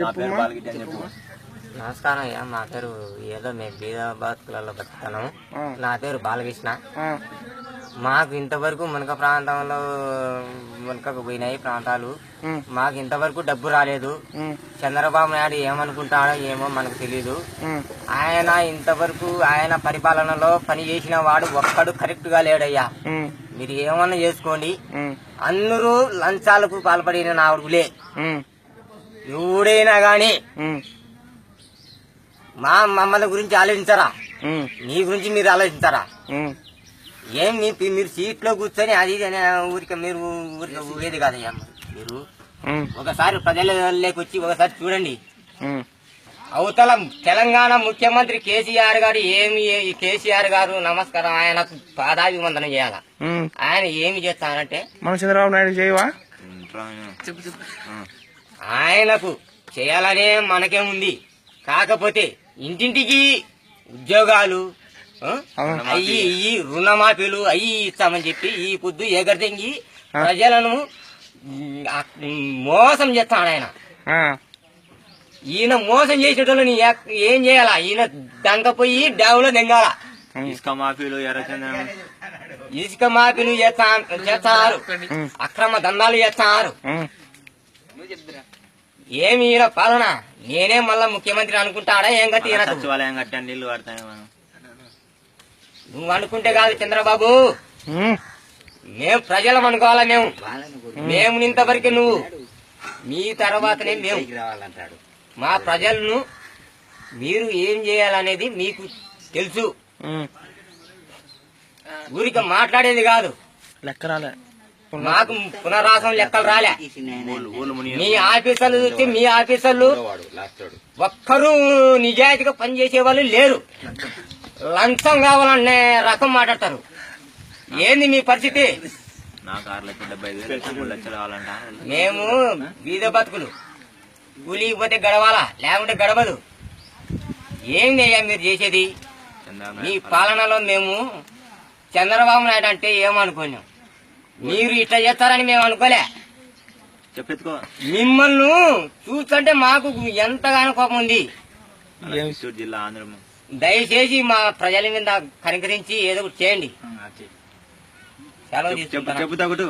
నా పేరు బాలగిరి అని చెప్పు. నమస్కారం అయ్యా మా పేరు ఏదో మేము బీద బతుకులలో బతుకుతాను. నా పేరు బాలకృష్ణ. మాకు ఇంతవరకు మునక ప్రాంతంలో మునకకు పోయినాయి ప్రాంతాలు. మాకు ఇంతవరకు డబ్బు రాలేదు. చంద్రబాబు నాయుడు ఏమనుకుంటాడో ఏమో మనకు తెలియదు ఉమ్, ఆయన ఇంతవరకు ఆయన పరిపాలనలో పని చేసిన వాడు ఒక్కడు కరెక్ట్గా లేడయ్యా మీరు ఏమన్నా చేసుకోండి. అందరూ లంచాలకు పాల్పడిన నావుడులే ఉమ్, ఎవడైనా గాని మా మమ్మల్ని గురించి ఆలోచించరా? మీ గురించి మీరు ఆలోచించరా? ఏం మీరు సీట్లో కూర్చొని అది ఇది అని ఊరికే మీరు ఊరికే ఊరేది కాదయ్యా మీరు ఒకసారి ప్రజలలోకి వచ్చి ఒకసారి చూడండి. అవతల తెలంగాణ ముఖ్యమంత్రి కేసీఆర్ గారు ఏమి ఈ కేసీఆర్ గారు నమస్కారం ఆయనకు పాదాభివందనం చేయాల. ఆయన ఏమి చేస్తానంటే మన చంద్రబాబు నాయుడు చేయవా? ఆయనకు చేయాలనే మనకేముంది కాకపోతే ఇంటింటికి ఉద్యోగాలు. అయ్యి ఈ రుణమాఫీలు అయ్యి ఇస్తామని చెప్పి ఈ పొద్దు ఎగరదెంగి ప్రజలను మోసం చేస్తాడు ఆయన. ఈయన మోసం చేసేటోళ్ళని ఏం చేయాలా? ఈయన దంకపోయి డావులో దెంగాల. ఇసుక మాఫీలు ఎర్రచందనం ఇసుక మాఫీలు చేస్తా చేస్తారు. అక్రమ దందాలు చేస్తారు. ఏమి ఈయన పాలన? నేనే మళ్ళా ముఖ్యమంత్రి అనుకుంటాడా? ఏం గతి సచివాలయం కట్టండి కడతాయి మనం. నువ్వు అనుకుంటే కాదు చంద్రబాబు. మేము ప్రజలం అనుకోవాలా మేము మేము ఇంతవరకు నువ్వు. మీ తర్వాతనే మేము మా. ప్రజలను మీరు ఏం చేయాలనేది మీకు తెలుసు. ఊరిక మాట్లాడేది కాదు. లెక్క రాలే మాకు పునరాసం లెక్కలు రాలే. మీ ఆఫీసర్లు చూస్తే మీ ఆఫీసర్లు ఒక్కరూ నిజాయితీగా పనిచేసే వాళ్ళు లేరు. లంచం కావాలనే రకం మాట్లాడతారు. ఏంది మీ పరిస్థితి? మేము బీద బతుకులు. కూలికి పోతే గడవాలా? లేకుంటే గడవదు. ఏంది అయ్యా మీరు చేసేది? మీ పాలనలో మేము చంద్రబాబు నాయుడు అంటే ఏమనుకోలేం మీరు ఇట్లా చేస్తారని మేము అనుకోలే. చెప్పెత్తుకో. మిమ్మల్ని చూస్తుంటే మాకు ఎంతగానో కోపం ఉంది. జిల్లా ఆంధ్రం దయచేసి మా ప్రజల మీద కనికరించి ఏదో ఒకటి చేయండి. సెలవు చెప్పు తీసుకుంటాను. చెప్పు తగుటు